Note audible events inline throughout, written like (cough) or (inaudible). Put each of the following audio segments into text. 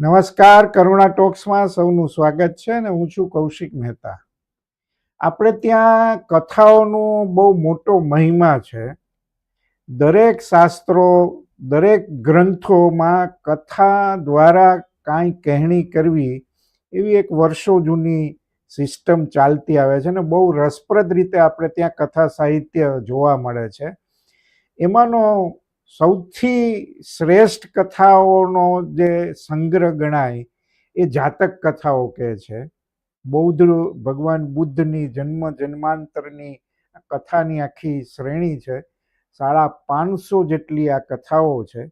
નમસ્કાર, કરુણા ટોક્સમાં સૌનું સ્વાગત છે અને હું છું કૌશિક મહેતા. આપણે ત્યાં કથાઓનો બહુ મોટો મહિમા છે. દરેક શાસ્ત્રો, દરેક ગ્રંથોમાં કથા દ્વારા કાંઈ કહેણી કરવી એવી એક વર્ષો જૂની સિસ્ટમ ચાલતી આવે છે અને બહુ રસપ્રદ રીતે આપણે ત્યાં કથા સાહિત્ય જોવા મળે છે. એમાંનો સૌથી શ્રેષ્ઠ કથાઓનો જે સંગ્રહ ગણાય એ જાતક કથાઓ કહે છે. બૌદ્ધ ભગવાન બુદ્ધની જન્મ જન્માંતરની કથાની આખી શ્રેણી છે. સાડા પાંચસો જેટલી આ કથાઓ છે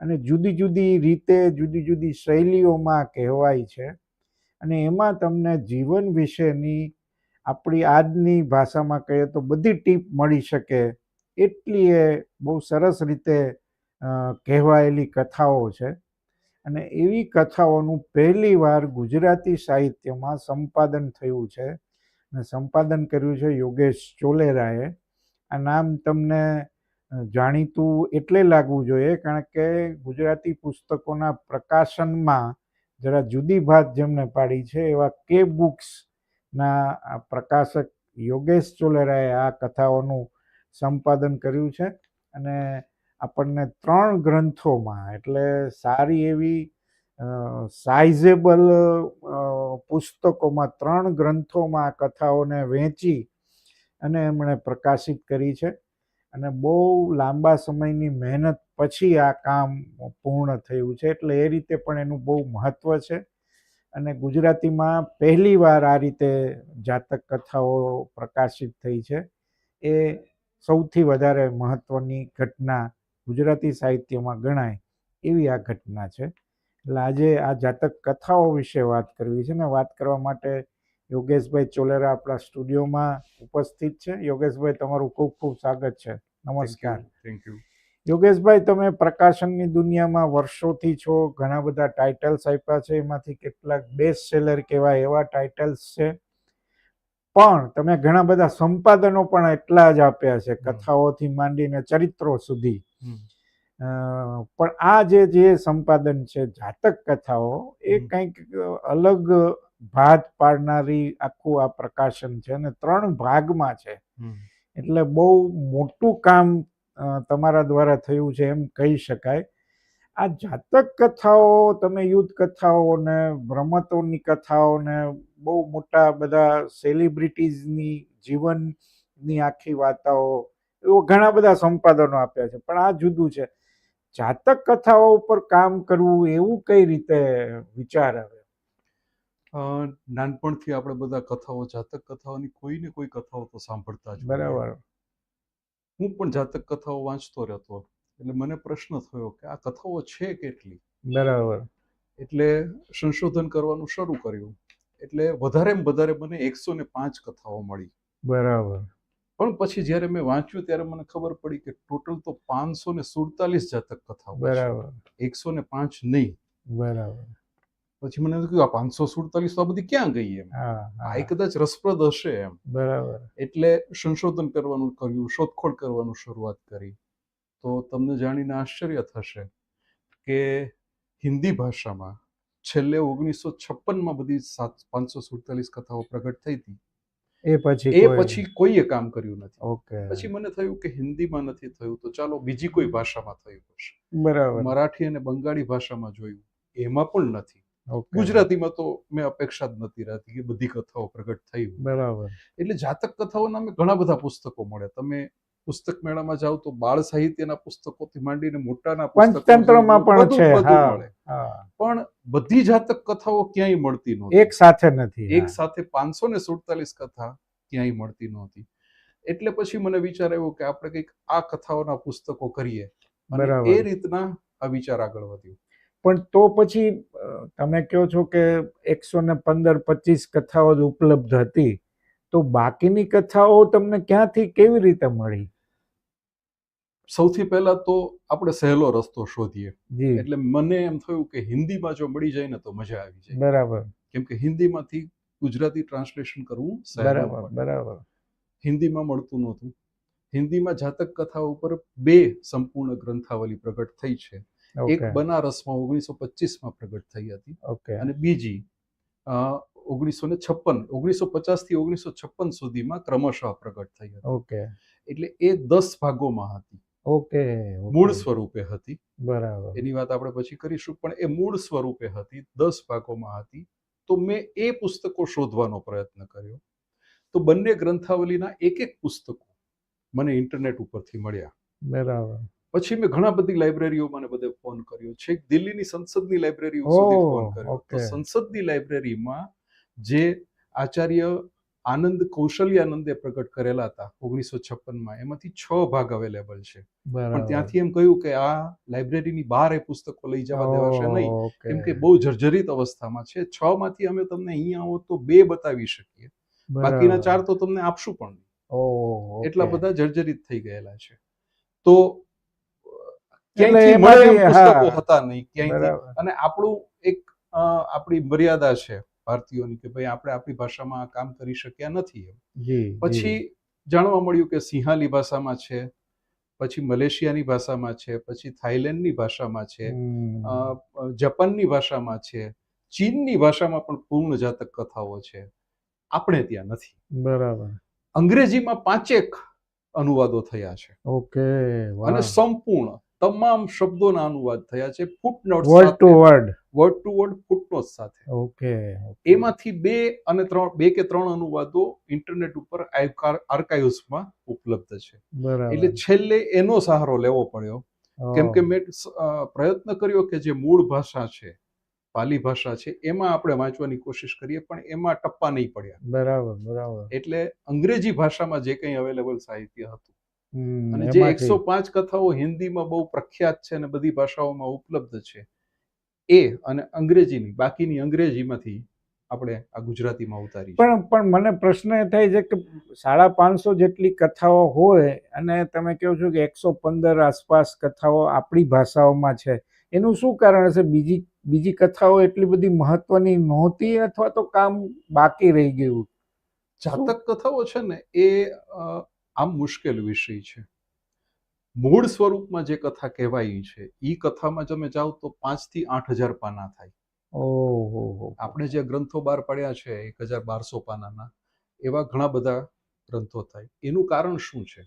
અને જુદી જુદી રીતે જુદી જુદી શૈલીઓમાં કહેવાય છે. અને એમાં તમને જીવન વિશેની આપણી આજની ભાષામાં કહીએ તો બધી ટીપ મળી શકે. એટલી એ બહુ સરસ રીતે કહેવાયેલી કથાઓ છે. અને એવી કથાઓનું પહેલી વાર ગુજરાતી સાહિત્યમાં સંપાદન થયું છે. અને સંપાદન કર્યું છે યોગેશ ચોલેરાએ. આ નામ તમને જાણીતું એટલે લાગવું જોઈએ, કારણ કે ગુજરાતી પુસ્તકોના પ્રકાશનમાં જરા જુદી ભાત જેમને પાડી છે, એવા કે બુક્સના પ્રકાશક યોગેશ ચોલેરાએ આ કથાઓનું સંપાદન કર્યું છે અને આપણને ત્રણ ગ્રંથોમાં, એટલે સારી એવી સાઇઝેબલ પુસ્તકોમાં ત્રણ ગ્રંથોમાં આ કથાઓને વહેંચી અને એમણે પ્રકાશિત કરી છે. અને બહુ લાંબા સમયની મહેનત પછી આ કામ પૂર્ણ થયું છે, એટલે એ રીતે પણ એનું બહુ મહત્ત્વ છે. અને ગુજરાતીમાં પહેલીવાર આ રીતે જાતક કથાઓ પ્રકાશિત થઈ છે. એ સૌથી વધારે મહત્ત્વની ઘટના ગુજરાતી સાહિત્યમાં ગણાય એવી આ ઘટના છે. એટલે આજે આ જાતક કથાઓ વિશે વાત કરવી છે ને વાત કરવા માટે યોગેશભાઈ ચોલેરા આપણા સ્ટુડિયોમાં ઉપસ્થિત છે. યોગેશભાઈ તમારું ખૂબ ખૂબ સ્વાગત છે. નમસ્કાર. થેન્ક યુ યોગેશભાઈ તમે પ્રકાશનની દુનિયામાં વર્ષોથી છો ઘણા બધા ટાઇટલ્સ આપ્યા છે એમાંથી કેટલાક બેસ્ટ સેલર કહેવાય એવા ટાઇટલ્સ છે. પણ તમે ઘણા બધા સંપાદનો પણ એટલા જ આપ્યા છે કથાઓથી માંડીને ચરિત્રો સુધી. પણ આ જે જે સંપાદન છે જાતક કથાઓ એ કંઈક અલગ ભાત પાડનારી આખું આ પ્રકાશન છે અને ત્રણ ભાગમાં છે. એટલે બહુ મોટું કામ તમારા દ્વારા થયું છે એમ કહી શકાય. આ જાતક કથાઓ તમે યુદ્ધ કથાઓ ને રમતોની કથાઓ ને બહુ મોટા બધા સેલિબ્રિટીઝની જીવનની આખી વાર્તાઓ એવો ઘણા બધા સંપાદનો આપ્યા છે. પણ આ જુદું છે. જાતક કથાઓ ઉપર કામ કરવું એવું કઈ રીતે વિચાર આવે? નાનપણથી આપણે બધા કથાઓ જાતક કથાઓની કોઈ ને કોઈ કથાઓ તો સાંભળતા જ બરાબર. હું પણ જાતક કથાઓ વાંચતો રહેતો એટલે મને પ્રશ્ન થયો કે આ કથાઓ છે કેટલી? બરાબર. એટલે સંશોધન કરવાનું શરૂ કર્યું. એટલે વધારે વધારે મને એકસો ને પાંચ કથાઓ મળી. બરાબર. પણ પછી જ્યારે મેં વાંચ્યું ત્યારે મને ખબર પડી કે ટોટલ તો પાંચસો ને સુડતાલીસ જાતક કથાઓ બરાબર. એકસો ને પાંચ નહીં. બરાબર. પછી મને કહ્યું આ પાંચસો સુડતાલીસ તો આ બધી ક્યાં ગઈ એમ? આ કદાચ રસપ્રદ હશે એમ. બરાબર. એટલે સંશોધન કરવાનું કર્યું શોધખોળ કરવાનું શરૂઆત કરી. તો તમને જાણીને આશ્ચર્ય થશે કે હિન્દી ભાષામાં છેલ્લે ઓગણીસો છપ્પનમાં બધી સાત પાંચસો સુડતાલીસ કથાઓ પ્રગટ થઈ હતી. એ પછી એ પછી કોઈએ કામ કર્યું નથી. ઓકે. પછી મને થયું કે હિન્દીમાં નથી થયું તો ચાલો બીજી કોઈ ભાષામાં થયું હશે. બરાબર. મરાઠી અને બંગાળી ભાષામાં જોયું એમાં પણ નથી. ગુજરાતીમાં તો મેં અપેક્ષા જ નથી રહેતી કે બધી કથાઓ પ્રગટ થઈ બરાબર. એટલે જાતક કથાઓના મેં ઘણા બધા પુસ્તકો મળ્યા. તમે પુસ્તક મેળામાં જાઓ તો બાળ સાહિત્યના પુસ્તકોથી માંડીને મોટાના પુસ્તકો પંચતંત્રમાં પણ છે પણ બધી જાતક કથાઓ ક્યાંય મળતી નહોતી. એક સાથે નથી એક સાથે પાંચસો ને સુડતાલીસ કથા ક્યાંય મળતી નહોતી. એટલે પછી મને વિચાર આવ્યો કે આપણે કંઈક આ કથાઓના પુસ્તકો કરીએ. એ રીતના આ વિચાર આગળ વધ્યો. પણ તો પછી તમે કહો છો કે એકસો ને પંદર પચીસ કથાઓ જ ઉપલબ્ધ હતી. તો બાકીની કથાઓ તમને ક્યાંથી કેવી રીતે મળી? સૌથી પહેલા તો આપણે સહેલો રસ્તો શોધીએ. એટલે મને એમ થયું કે હિન્દીમાં જો મળી જાય ને તો મજા આવી જાય. બરાબર. કેમ કે હિન્દીમાંથી ગુજરાતી ટ્રાન્સલેશન કરવું બરાબર બરાબર. હિન્દીમાં મળતું નહોતું. હિન્દીમાં જાતક કથા ઉપર બે સંપૂર્ણ ગ્રંથાવલી પ્રગટ થઈ છે. એક બનારસમાં ઓગણીસો પચીસમાં પ્રગટ થઈ હતી ઓકે. અને બીજી ઓગણીસો ને છપ્પન ઓગણીસો પચાસથી ઓગણીસો છપ્પન સુધીમાં ક્રમશઃ પ્રગટ થઈ હતી. ઓકે. એટલે એ દસ ભાગોમાં હતી. ઓકે મૂળ સ્વરૂપે હતી. બરાબર. એની વાત આપણે પછી કરીશું પણ એ મૂળ સ્વરૂપે હતી દસ ભાગોમાં હતી. તો મેં એ પુસ્તકો શોધવાનો પ્રયત્ન કર્યો. તો બંને ગ્રંથાવલીના એક એક પુસ્તકો મને ઇન્ટરનેટ ઉપરથી મળ્યા. બરાબર. પછી મેં ઘણા બધી લાઇબ્રેરીઓમાં મને બધે ફોન કર્યો. છે દિલ્હીની સંસદની લાઇબ્રેરીઓ સુધી ફોન કર્યો. તો. સંસદની લાઇબ્રેરીમાં જે આચાર્ય આનંદ કૌશલ્યાનંદે પ્રગટ કરેલા હતા ઓગણીસો છપ્પનમાં. એમાંથી છ ભાગ અવેલેબલ છે. પણ ત્યાંથી એમ કહ્યું કે આ લાઇબ્રેરીની બહાર એ પુસ્તકો લઈ જવા દેવાશે નહીં. કેમ કે બહુ જર્જરિત અવસ્થામાં છે. છ માંથી અમે તમને અહીંયા આવો તો બે બતાવી શકીએ. બાકીના ચાર તો તમને આપશું પણ. નહીં. એટલા બધા જર્જરિત થઈ ગયેલા છે. તો ક્યાંયથી મળે એમ પુસ્તકો હતા નહીં. ક્યાંયથી? અને આપણું એક આપણી મર્યાદા છે. ભારતીયોની કે ભાઈ આપણે આપણી ભાષામાં આ કામ કરી શક્યા નથી એમ. પછી જાણવા મળ્યું કે સિંહાલી ભાષામાં છે પછી મલેશિયાની ભાષામાં છે પછી થાઈલેન્ડની ભાષામાં છે જાપાનની ભાષામાં છે ચીનની ભાષામાં પણ પૂર્ણ જાતક કથાઓ છે. આપણે ત્યાં નથી. બરાબર. અંગ્રેજીમાં પાંચેક અનુવાદો થયા છે. ઓકે અને સંપૂર્ણ તમામ શબ્દોના અનુવાદ થયા છે footnote word to word word to word footnote સાથે. ઓકે એમાંથી બે અને ત્રણ બે કે ત્રણ અનુવાદો ઇન્ટરનેટ ઉપર આર્કાઇવ્સમાં ઉપલબ્ધ છે. એટલે છેલ્લે એનો સહારો લેવો પડ્યો. કેમ કે મેં પ્રયત્ન કર્યો કે જે મૂળ ભાષા છે પાલી ભાષા છે એમાં આપણે વાંચવાની કોશિશ કરીએ પણ એમાં ટપ્પા નહીં પડ્યા. બરાબર બરાબર. એટલે અંગ્રેજી ભાષામાં જે કંઈ અવેલેબલ સાહિત્ય હતું અને જે એકસો પાંચ કથાઓ હિન્દીમાં બહુ પ્રખ્યાત છે અને બધી ભાષાઓમાં ઉપલબ્ધ છે એ અને અંગ્રેજીની બાકીની અંગ્રેજીમાંથી આપણે આ ગુજરાતીમાં ઉતારી પણ પણ મને પ્રશ્ન એ થાય છે કે સાડા પાંચસો જેટલી કથાઓ હોય અને તમે કહો છો કે એકસો પંદર આસપાસ કથાઓ આપણી ભાષાઓમાં છે એનું શું કારણ છે બીજી બીજી કથાઓ એટલી બધી મહત્વની નહોતી અથવા તો કામ બાકી રહી ગયું? જાતક કથાઓ છે ને એ આમ મુશ્કેલ વિષય છે. મૂળ સ્વરૂપમાં જે કથા કહેવાય છે એ કથામાં તમે જાઓ તો પાંચથી આઠ હજાર પાના થાય. ઓહો આપણે જે ગ્રંથો બહાર પડ્યા છે એક હજાર બારસો પાનાના એવા ઘણા બધા ગ્રંથો થાય. એનું કારણ શું છે?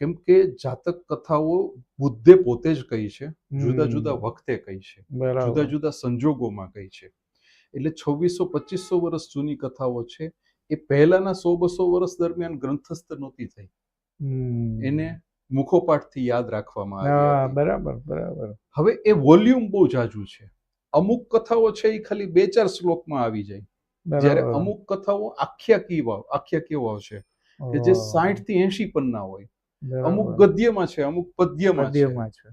કેમ કે જાતક કથાઓ બુદ્ધે પોતે જ કહી છે જુદા જુદા વખતે કહી છે જુદા જુદા સંજોગોમાં કહી છે. એટલે છવ્વીસો પચીસો વર્ષ જૂની કથાઓ છે એ પહેલાના સો બસો વર્ષ દરમિયાન ગ્રંથસ્થ નહોતી થઈ. એને મુખોપાઠથી યાદ રાખવામાં આવે બરાબર બરાબર. હવે એ વોલ્યુમ બહુ જાજુ છે. અમુક કથાઓ છે એ ખાલી બે ચાર શ્લોકમાં આવી જાય. જ્યારે અમુક કથાઓ આખ્યા કેવા આખ્યા કેવા છે કે જે સાઠથી એંશી પન્ના હોય. અમુક ગદ્યમાં છે અમુક પદ્યમાં છે.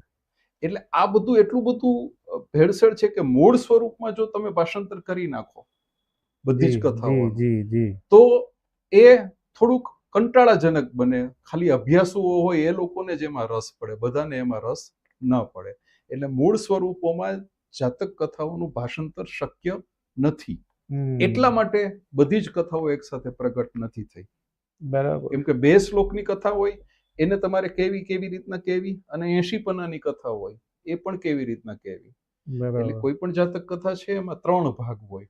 એટલે આ બધું એટલું બધું ભેળસેળ છે કે મૂળ સ્વરૂપમાં જો તમે ભાષાંતર કરી નાખો બધી જ કથાઓ તો એ થોડુંક કંટાળાજનક બને. ખાલી અભ્યાસુઓ હોય એ લોકોને જ એમાં રસ પડે. બધાને એમાં રસ ન પડે. એટલે મૂળ સ્વરૂપોમાં જાતક કથાઓનું ભાષાંતર શક્ય નથી. એટલા માટે બધી જ કથાઓ એકસાથે પ્રગટ નથી થઈ. બરાબર. કેમ કે બે શ્લોકની કથા હોય એને તમારે કેવી કેવી રીતના કેવી અને એસી પન્નાની કથા હોય એ પણ કેવી રીતના કેવી. એટલે કોઈ પણ જાતક કથા છે એમાં ત્રણ ભાગ હોય.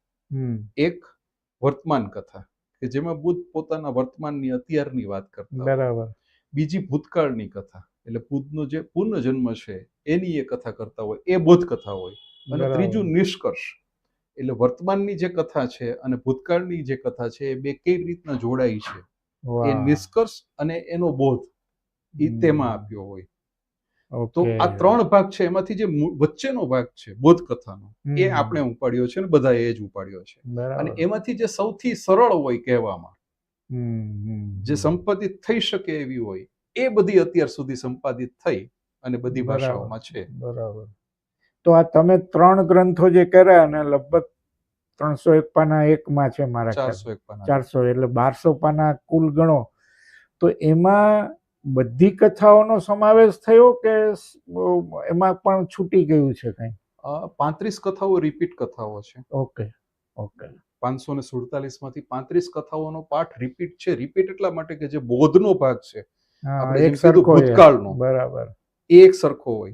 એક વર્તમાન કથા કે જેમાં બુદ્ધ પોતાના વર્તમાનની અત્યારની વાત કરતા બરાબર. બીજી ભૂતકાળની કથા એટલે બુદ્ધનો જે પુનર્જન્મ છે એની એ કથા કરતા હોય એ બોધ કથા હોય. અને ત્રીજું નિષ્કર્ષ એટલે વર્તમાનની જે કથા છે અને ભૂતકાળની જે કથા છે એ બે કેવી રીતના જોડાઈ છે? એ નિષ્કર્ષ અને એનો બોધ એ તેમાં આપ્યો હોય. તો આ ત્રણ ભાગ છે એમાંથી જે વચ્ચેનો ભાગ છે બોધ કથાનો એ આપણે ઉપાડ્યો છે ને બધા એ જ ઉપાડ્યો છે. અને એમાંથી જે સૌથી સરળ હોય કહેવામાં જે. સંપાદિત થઈ શકે એવી હોય એ બધી અત્યાર સુધી સંપાદિત થઈ અને બધી. ભાષાઓમાં છે. બરાબર. તો આ તમે ત્રણ ગ્રંથો જે કર્યા અને લગભગ ત્રણસો એક પાના એકમાં છે મારા ચારસો એક પાના ચારસો એટલે બારસો પાના કુલ ગણો. તો એમાં બધી કથાઓનો સમાવેશ થયો કે એમાં પણ છૂટી ગયું છે કંઈ? પાંત્રીસ કથાઓ રિપીટ કથાઓ છે. Okay okay. પાંચસો ને સુડતાલીસમાંથી પાંત્રીસ કથાઓનો પાઠ રિપીટ છે. રિપીટ એટલા માટે કે જે બોધનો ભાગ છે. એક સરખો ભૂતકાળનો. બરાબર. એ એક સરખો હોય.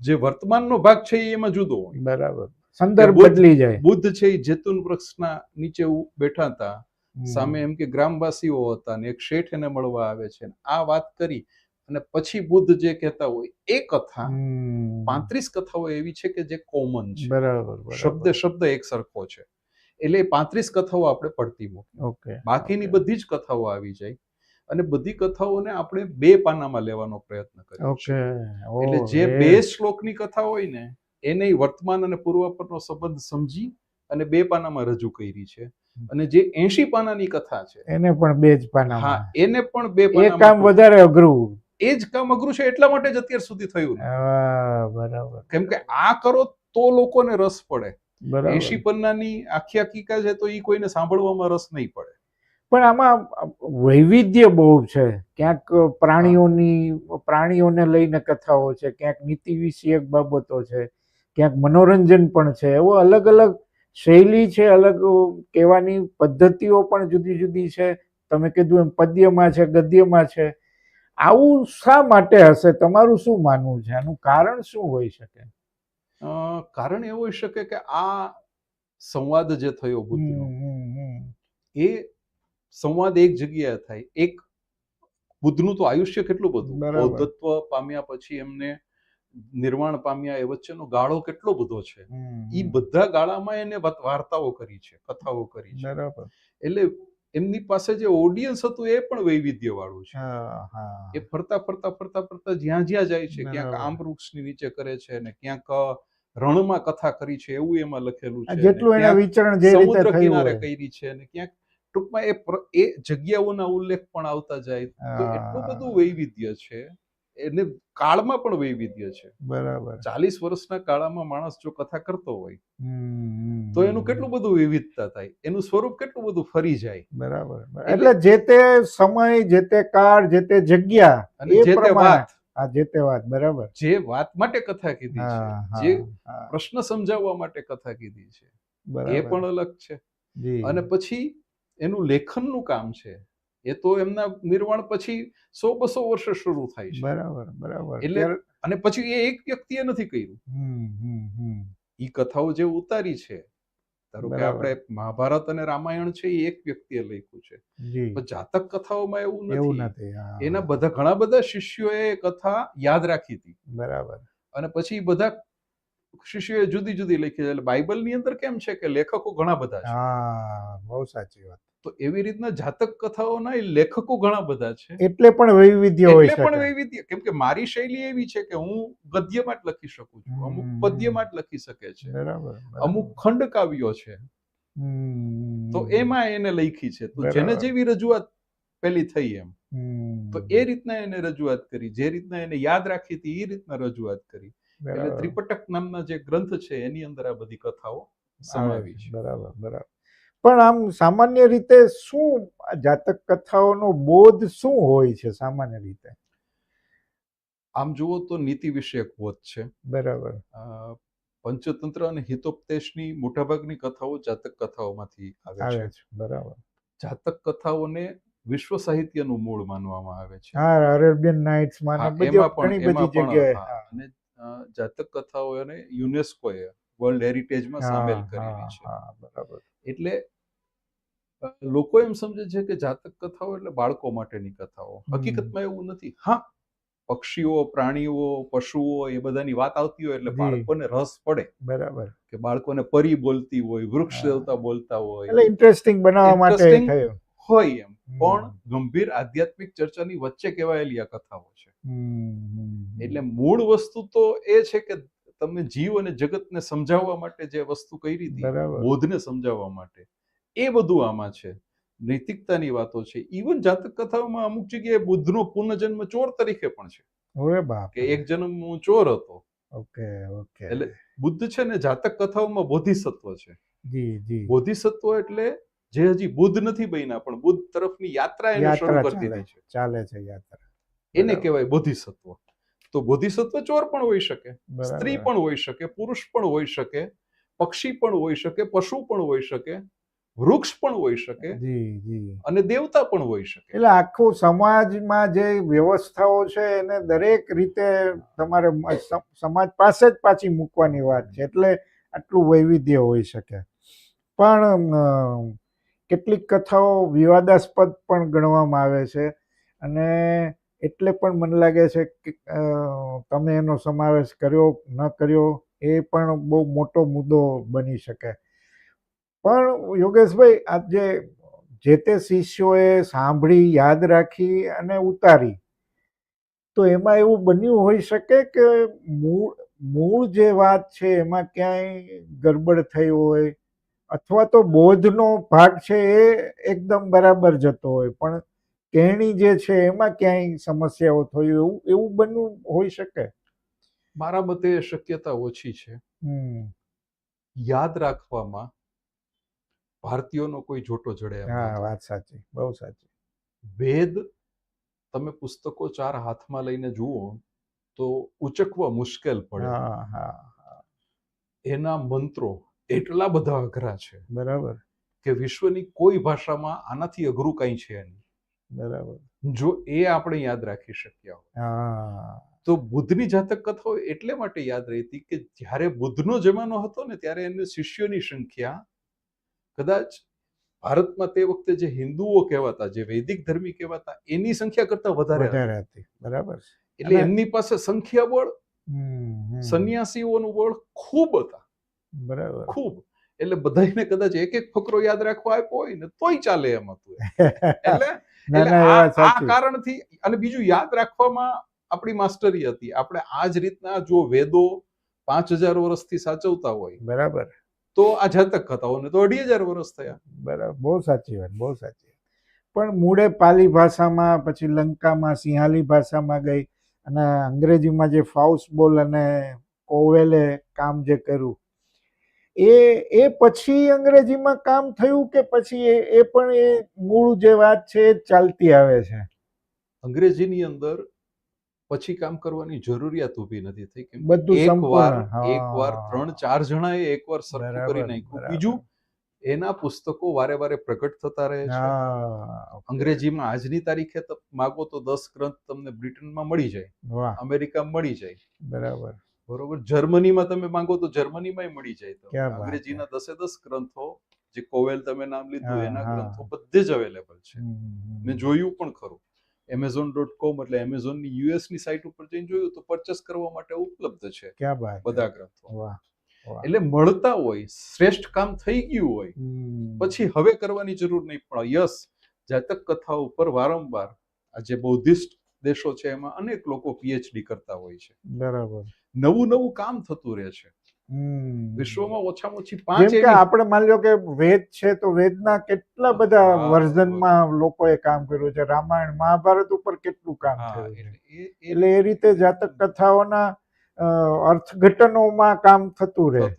જે વર્તમાનનો ભાગ છે એમાં જુદો હોય. બરાબર. સંદર્ભ બુદ્ધ- બદલી જાય. બુદ્ધ છે એ જેતુન વૃક્ષના નીચે બેઠા હતા. સામે એમ કે ગ્રામવાસીઓ હતા ને એક શેઠ એને મળવા આવે છે આ વાત કરી અને પછી બુદ્ધ જે કહેતા હોય એ કથા પાંત્રીસ કથાઓ એવી છે કે જે કોમન છે. બરાબર. શબ્દ શબ્દ એક સરખો છે. એટલે પાંત્રીસ કથાઓ આપણે પડતી મૂકી ઓકે બાકીની બધી જ કથાઓ આવી જાય અને બધી કથાઓને આપણે બે પાનામાં લેવાનો પ્રયત્ન કરીએ ઓકે. એટલે જે બે. શ્લોકની કથા હોય ને એને વર્તમાન અને પૂર્વાપરનો સંબંધ સમજી અને બે પાનામાં રજૂ કરી છે. અને જે એંશી પાનાની કથા છે એને પણ બે જ હા એને પણ બે એ કામ વધારે અઘરું. એ જ કામ અઘરું છે એટલા માટે જ અત્યાર સુધી થયું બરાબર. કેમ કે આ કરો તો લોકોને રસ પડે. એસી પન્નાની આખી આખી છે તો એ કોઈને સાંભળવામાં રસ નહીં પડે. પણ આમાં વૈવિધ્ય બહુ છે. ક્યાંક પ્રાણીઓની પ્રાણીઓને લઈને કથાઓ છે ક્યાંક નીતિ વિષયક બાબતો છે ક્યાંક મનોરંજન પણ છે. એવો અલગ અલગ શૈલી છે અલગ કહેવાની પદ્ધતિઓ પણ જુદી જુદી છે. તમે કીધું એમ પદ્યમાં છે ગદ્યમાં છે. આવું શા માટે હશે? તમારું શું માનવું છે? આનું કારણ શું હોઈ શકે? કારણ એવું હોઈ શકે કે આ સંવાદ જે થયો બુદ્ધનો. એ સંવાદ એક જગ્યાએ થાય. એક બુદ્ધનું તો આયુષ્ય કેટલું બધું. બૌદ્ધત્વ પામ્યા પછી એમને નિર્વાણ પામ્યા એ વચ્ચેનો ગાળો કેટલો બધો છે? એ બધા ગાળામાં એને વાર્તાઓ કરી છે કથાઓ કરી છે. એટલે એમની પાસે જે ઓડિયન્સ હતું એ પણ વૈવિધ્ય વાળું છે એ ફરતા ફરતા ફરતા ફરતા જ્યાં જ્યાં જાય છે ક્યાંક. આમ વૃક્ષની નીચે કરે છે ને ક્યાંક રણમાં કથા કરી છે એવું એમાં લખેલું છે જેટલું એના વિચરણ જે રીતે થયું કિનારે કરી છે ને ક્યાંક ટૂંકમાં એ એ જગ્યાઓના ઉલ્લેખ પણ આવતા જાય. તો એટલું બધું વૈવિધ્ય છે એને કાળમાં પણ વૈવિધ્ય છે. બરાબર. ચાલીસ વર્ષના કાળામાં માણસ જો કથા કરતો હોય તો એનું કેટલું બધું વિવિધતા થાય? એનું સ્વરૂપ કેટલું બધું ફરી જાય? બરાબર. એટલે જે તે સમય જે તે કાળ જે તે જગ્યા અને જે તે વાત. આ જે તે વાત બરાબર. જે વાત માટે કથા કીધી છે જે પ્રશ્ન સમજાવવા માટે કથા કીધી છે એ પણ અલગ છે. અને પછી એનું લેખનનું કામ છે. એ તો એમના નિર્વાણ પછી સો બસો વર્ષ શરૂ થાય છે. બરાબર બરાબર. એટલે અને પછી એ એક વ્યક્તિએ નથી કર્યું. એ કથાઓ જે ઉતારી છે ધારો કે આપણે મહાભારત અને રામાયણ છે એ એક વ્યક્તિએ લખ્યું છે. પણ જાતક કથાઓમાં એવું એવું નથી એના બધા ઘણા બધા શિષ્યોએ કથા યાદ રાખી હતી. બરાબર. અને પછી બધા શિષ્યોએ જુદી જુદી લખી એટલે બાઇબલની અંદર કેમ છે કે લેખકો ઘણા બધા છે? હા બહુ સાચી વાત. તો એવી રીતના જાતક કથાઓના એ લેખકો ઘણા બધા છે. એટલે પણ વૈવિધ્ય હોય એટલે પણ વૈવિધ્ય. કેમ કે મારી શૈલી એવી છે કે હું ગદ્યમાં જ લખી શકું છું. અમુક પદ્યમાં જ લખી શકે છે. બરાબર અમુક ખંડ કાવ્યો છે તો એમાં એને લખી છે. તો જેને જેવી રજૂઆત પેલી થઈ એમ. તો એ રીતના એને રજૂઆત કરી. જે રીતના એને યાદ રાખી હતી એ રીતના રજૂઆત કરી. એટલે ત્રિપટક નામના જે ગ્રંથ છે એની અંદર આ બધી કથાઓ સમાવી છે. બરાબર બરાબર. પણ આમ સામાન્ય રીતે શું જાતક કથાઓનો બોધ શું હોય છે સામાન્ય રીતે? આમ જુઓ તો નીતિ વિષયક બોધ છે. બરાબર. પંચતંત્ર અને હિતોપદેશની મોટાભાગની કથાઓ જાતક કથાઓમાંથી આવે છે. બરાબર. જાતક કથાઓને વિશ્વ સાહિત્યનું મૂળ માનવામાં આવે છે. હા અરેબિયન નાઇટ્સમાં ઘણી બધી જગ્યાએ. અને જાતક કથાઓને યુનેસ્કોએ વર્લ્ડ હેરિટેજમાં સામેલ કરેલી છે. બરાબર. એટલે લોકો એમ સમજે છે કે જાતક કથાઓ એટલે બાળકો માટેની કથાઓ. હકીકતમાં એવું નથી. હા પક્ષીઓ પ્રાણીઓ પશુઓ એ બધાની વાત આવતી હોય એટલે બાળકોને રસ પડે બરાબર. કે બાળકોને પરી બોલતી હોય વૃક્ષ. દેવતા બોલતા હોય. એટલે ઇન્ટરેસ્ટિંગ બનાવવા માટે હોય એમ. પણ ગંભીર આધ્યાત્મિક ચર્ચાની વચ્ચે કહેવાયેલી આ કથાઓ છે. એટલે મૂળ વસ્તુ તો એ છે કે તમે જીવ અને જગતને સમજાવવા માટે જે વસ્તુ કરી હતી બોધને સમજાવવા માટે એ બધું આમાં છે. નૈતિકતાની વાતો છે. ઇવન જાતક કથાઓમાં અમુક જગ્યાએ બુદ્ધનો પુનર્જન્મ ચોર તરીકે પણ છે. ઓરે બાપ કે એક જન્મ હું ચોર હતો. Okay okay. એટલે બુદ્ધ છે ને જાતક કથાઓમાં બોધિસત્વ છે. જી જી. બોધિસત્વ એટલે જે હજી બુદ્ધ નથી બન્યા પણ બુદ્ધ તરફની યાત્રા એને શરૂ કરી ચાલે દીધી છે. ચાલે છે યાત્રા. એને. કહેવાય બોધિસત્વ. તો બોધિસત્વ ચોર પણ હોઈ શકે સ્ત્રી પણ હોઈ શકે પુરુષ પણ હોઈ શકે પક્ષી પણ હોઈ શકે પશુ પણ હોઈ શકે વૃક્ષ પણ હોઈ શકે જી જી. અને દેવતા પણ હોઈ શકે. એટલે આખો સમાજમાં જે વ્યવસ્થાઓ છે એને દરેક રીતે તમારે સમાજ પાસે જ પાછી મૂકવાની વાત છે. એટલે આટલું વૈવિધ્ય હોઈ શકે. પણ કેટલીક કથાઓ વિવાદાસ્પદ પણ ગણવામાં આવે છે અને એટલે પણ મને લાગે છે કે તમે એનો સમાવેશ કર્યો, ન કર્યો, એ પણ બહુ મોટો મુદ્દો બની શકે. પણ યોગેશભાઈ, આ જે તે શિષ્યોએ સાંભળી, યાદ રાખી અને ઉતારી, તો એમાં એવું બન્યું હોઈ શકે કે મૂળ મૂળ જે વાત છે એમાં ક્યાંય ગડબડ થઈ હોય, અથવા તો બોધનો ભાગ છે એ એકદમ બરાબર જતો હોય, પણ કહેણી જે છે એમાં ક્યાંય સમસ્યાઓ થઈ એવું એવું બન્યું હોઈ શકે? મારા મતે શક્યતા ઓછી છે. યાદ રાખવામાં ભારતીયોનો કોઈ જોટો જડે હા વાત સાચી બહુ સાચી. વેદ તમે પુસ્તકો ચાર હાથમાં લઈને જુઓ તો ઉચકવા મુશ્કેલ પડે. એના મંત્રો એટલા બધા અઘરા છે બરાબર. કે વિશ્વની કોઈ ભાષામાં આનાથી અઘરું કંઈ છે નહીં. બરાબર. જો એ આપણે યાદ રાખી શક્યા હોય. તો બુદ્ધની જાતક કથાઓ એટલે માટે યાદ રહેતી કે જ્યારે બુદ્ધનો જમાનો હતો ને ત્યારે એને શિષ્યોની સંખ્યા કદાચ ભારતમાં તે વખતે જે હિન્દુઓ કહેવાતા જે વૈદિક ધર્મી કહેવાતા એની સંખ્યા કરતા વધારે વધારે હતી. બરાબર એટલે એમની પાસે સંખ્યા બળ. સંન્યાસીઓનું બળ ખૂબ હતા. બરાબર. ખૂબ. એટલે બધાને કદાચ એક એક ફકરો યાદ રાખવા આપ્યો હોય ને તોય ચાલે એમ હતું. (laughs) એટલે આ કારણથી અને બીજું યાદ રાખવામાં આપણી માસ્ટરી હતી. આપણે આ જ રીતના જો વેદો પાંચ હજાર વર્ષથી સાચવતા હોય બરાબર. તો આ જાતક કથાઓને તો અઢી હજાર વર્ષ થયા. બરાબર. બહુ સાચી વાત બહુ સાચી પણ મૂળે પાલી ભાષામાં પછી લંકામાં સિંહાલી ભાષામાં ગઈ અને અંગ્રેજીમાં જે ફાઉસ બોલ અને કોવેલે કામ જે કર્યું એ એ પછી અંગ્રેજીમાં કામ થયું કે પછી એ એ પણ એ મૂળ જે વાત છે એ ચાલતી આવે છે? અંગ્રેજીની અંદર પછી કામ કરવાની જરૂરિયાત ઊભી નથી થઈ કેમ કે બધું એક વાર એક વાર ત્રણ ચાર જણાએ એકવાર સરખું કરી નાખ્યું. બીજું એના પુસ્તકો વારે વારે પ્રગટ થતા રહે છે. હા અંગ્રેજીમાં આજની તારીખે માગો તો દસ ગ્રંથ તમને બ્રિટનમાં મળી જાય. અમેરિકા અમેરિકામાં મળી જાય. બરાબર. બરોબર? જર્મનીમાં તમે માંગો તો જર્મનીમાંય મળી જાય અંગ્રેજીના દસે દસ ગ્રંથો જે કોવેલ તમે નામ લીધું એના ગ્રંથો બધે જ અવેલેબલ છે. મેં જોયું પણ ખરું. એમેઝોન ડોટ કોમ એટલે એમેઝોનની યુએસની સાઇટ ઉપર જઈને જોયું તો પરચેસ કરવા માટે ઉપલબ્ધ છે બધા ગ્રંથો. એટલે મળતા હોય શ્રેષ્ઠ કામ થઈ ગયું હોય પછી હવે કરવાની જરૂર નહીં. પણ યસ જાતક કથાઓ ઉપર વારંવાર આ જે બૌદ્ધિસ્ટ દેશો છે એમાં અનેક લોકો પીએચડી કરતા હોય છે. બરાબર. નવું નવું કામ થતું રહે છે. વિશ્વમાં ઓછામાં ઓછી પાંચ કે આપણે માની લો કે વેદ છે તો વેદના કેટલા બધા વર્ઝનમાં લોકોએ કામ કર્યું છે. રામાયણ મહાભારત ઉપર કેટલું કામ થયું છે. એટલે એ- રીતે જાતક કથાઓના અર્થઘટનોમાં કામ થતું રહે.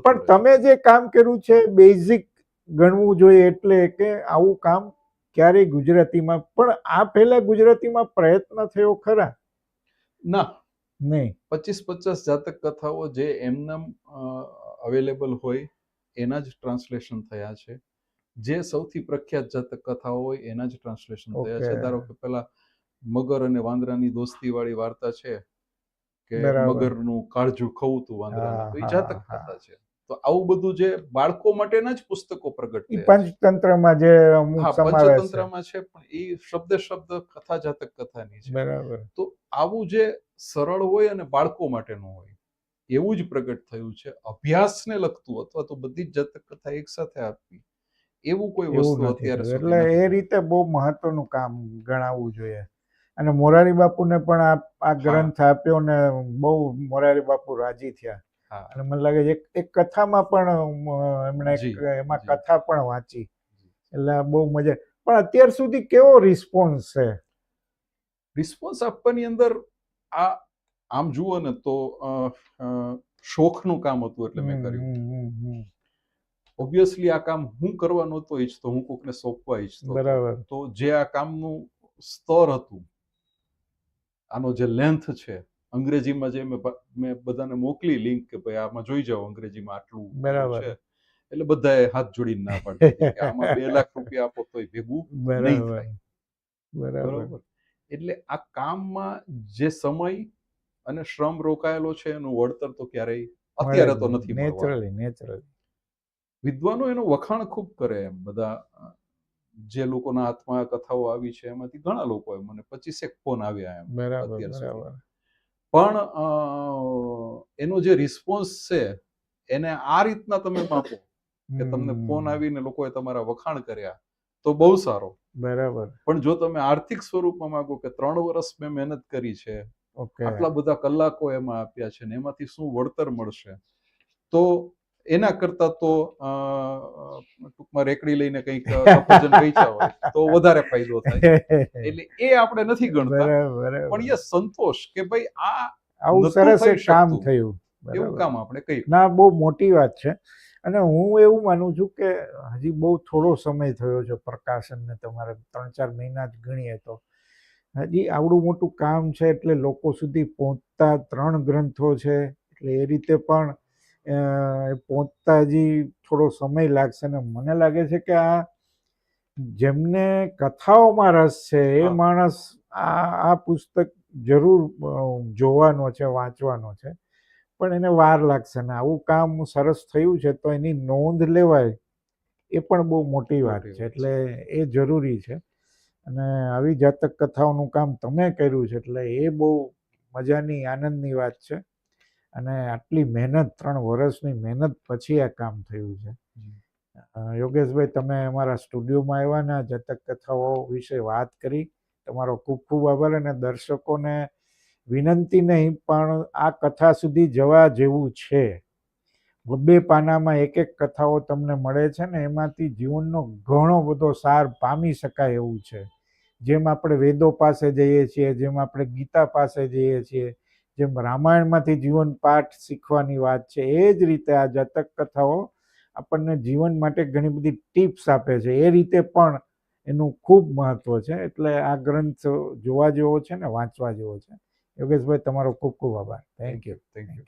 પણ તમે જે કામ કર્યું છે બેઝિક ગણવું જોઈએ એટલે કે આવું કામ ક્યારેય ગુજરાતીમાં પણ આ પહેલા ગુજરાતીમાં પ્રયત્ન થયો ખરા? ના. નહીં. પચીસ પચાસ જાતક કથાઓ જે એમનેમ અવેલેબલ હોય એના જ ટ્રાન્સલેશન થયા છે. જે સૌથી પ્રખ્યાત જાતક કથાઓ હોય એના જ ટ્રાન્સલેશન થયા છે. ધારો કે પેલા મગર અને વાંદરાની દોસ્તી વાળી વાર્તા છે કે. મગરનું કાળજું ખવું તું વાંદરા તો એ જાતક કથા છે. તો આવું બધું જે બાળકો માટેના જ પુસ્તકો પ્રગટ પંચતંત્રમાં જે પંચતંત્રમાં છે પણ એ શબ્દ શબ્દ કથા જાતક કથાની છે. બરાબર. તો આવું જે સરળ હોય અને બાળકો માટેનું હોય એવું જ પ્રગટ થયું છે. અભ્યાસને લગતું અથવા તો બધી જ જાતક કથા એકસાથે આપવી એવું કોઈ વસ્તુ નથી અત્યારે એટલે એ. રીતે બહુ મહત્વનું કામ ગણાવવું જોઈએ. અને મોરારી બાપુને પણ આ ગ્રંથ આપ્યો ને બહુ મોરારી બાપુ રાજી થયા. અને મને લાગે છે એક એક કથામાં પણ એમણે એમાં કથા પણ વાંચી. એટલે બહુ મજા પણ અત્યાર સુધી કેવો રિસ્પોન્સ છે? રિસ્પોન્સ આપવાની અંદર આ આમ જુઓ ને તો શોખનું કામ હતું એટલે મેં કર્યું. ઓબ્વિયસલી આ કામ હું કરવા નહોતો ઈચ્છતો હું કોકને સોંપવા ઈચ્છતો બરાબર. તો જે આ કામનું સ્તર હતું આનો જે લેન્થ છે અંગ્રેજીમાં જે મેં મેં બધાને મોકલી લિંક કે ભાઈ આમાં જોઈ જાઓ અંગ્રેજીમાં આટલું બરાબર. એટલે બધાએ હાથ જોડીને ના પાડી આમાં બે લાખ રૂપિયા આપો તોય ભેગું નહીં બરાબર. થાય. બરાબર. એટલે આ કામમાં જે સમય અને શ્રમ રોકાયેલો છે એનું વળતર તો ક્યારેય અત્યારે તો નથી. નેચરલી નેચરલી વિદ્વાનો એનું વખાણ ખૂબ કરે એમ. બધા જે લોકોના હાથમાં કથાઓ આવી છે એમાંથી ઘણા લોકોએ મને પચીસેક ફોન આવ્યા એમ બરાબર. પણ એનો જે રિસ્પોન્સ છે એને આ રીતના તમે માપો કે તમને ફોન આવીને લોકોએ તમારા વખાણ કર્યા તો બહુ સારો. બરાબર. પણ જો તમે આર્થિક સ્વરૂપમાં માંગો કે ત્રણ વર્ષ મેં મહેનત કરી છે આટલા બધા કલાકો એમાં આપ્યા છે ને એમાંથી શું વળતર મળશે? તો એના કરતા તો ટૂંકમાં રેકડી લઈને કંઈક સફરજન વેચ્યા હોય તો વધારે ફાયદો થાય. એટલે એ આપણે નથી ગણતા. પણ એ સંતોષ કે ભાઈ આ આવું સરસ એક કામ થયું. એવું કામ આપણે કહ્યું ના બહુ મોટી વાત છે. અને હું એવું માનું છું કે હજી બહુ થોડો સમય થયો છે પ્રકાશનને તમારે ત્રણ ચાર મહિના જ ગણીએ તો. હજી આવડું મોટું કામ છે એટલે લોકો સુધી પહોંચતા ત્રણ ગ્રંથો છે. એટલે એ રીતે પણ પહોંચતા હજી થોડો સમય લાગશે ને મને લાગે છે કે આ જેમને કથાઓમાં રસ છે એ માણસ આ આ પુસ્તક જરૂર જોવાનો છે વાંચવાનો છે. પણ એને વાર લાગશે ને. આવું કામ સરસ થયું છે તો એની નોંધ લેવાય એ પણ બહુ મોટી વાત છે. એટલે એ જરૂરી છે. અને આવી જાતક કથાઓનું કામ તમે કર્યું છે એટલે એ બહુ મજાની આનંદની વાત છે. અને આટલી મહેનત ત્રણ વર્ષની મહેનત પછી આ કામ થયું છે. યોગેશભાઈ તમે અમારા સ્ટુડિયોમાં આવ્યા ને જતક કથાઓ વિશે વાત કરી. તમારો ખૂબ ખૂબ આભાર અને દર્શકોને વિનંતી નહીં પણ આ કથા સુધી જવા જેવું છે. બબ્બે પાનામાં એક એક કથાઓ તમને મળે છે ને એમાંથી જીવનનો ઘણો બધો સાર પામી શકાય એવું છે. જેમ આપણે વેદો પાસે જઈએ છીએ જેમ આપણે ગીતા પાસે જઈએ છીએ જેમ રામાયણમાંથી જીવન પાઠ શીખવાની વાત છે એ જ રીતે આ જાતક કથાઓ આપણને જીવન માટે ઘણી બધી ટિપ્સ આપે છે. એ રીતે પણ એનું ખૂબ મહત્વ છે. એટલે આ ગ્રંથ જોવા જેવો છે ને વાંચવા જેવો છે. યોગેશભાઈ તમારો ખૂબ ખૂબ આભાર. Thank you thank you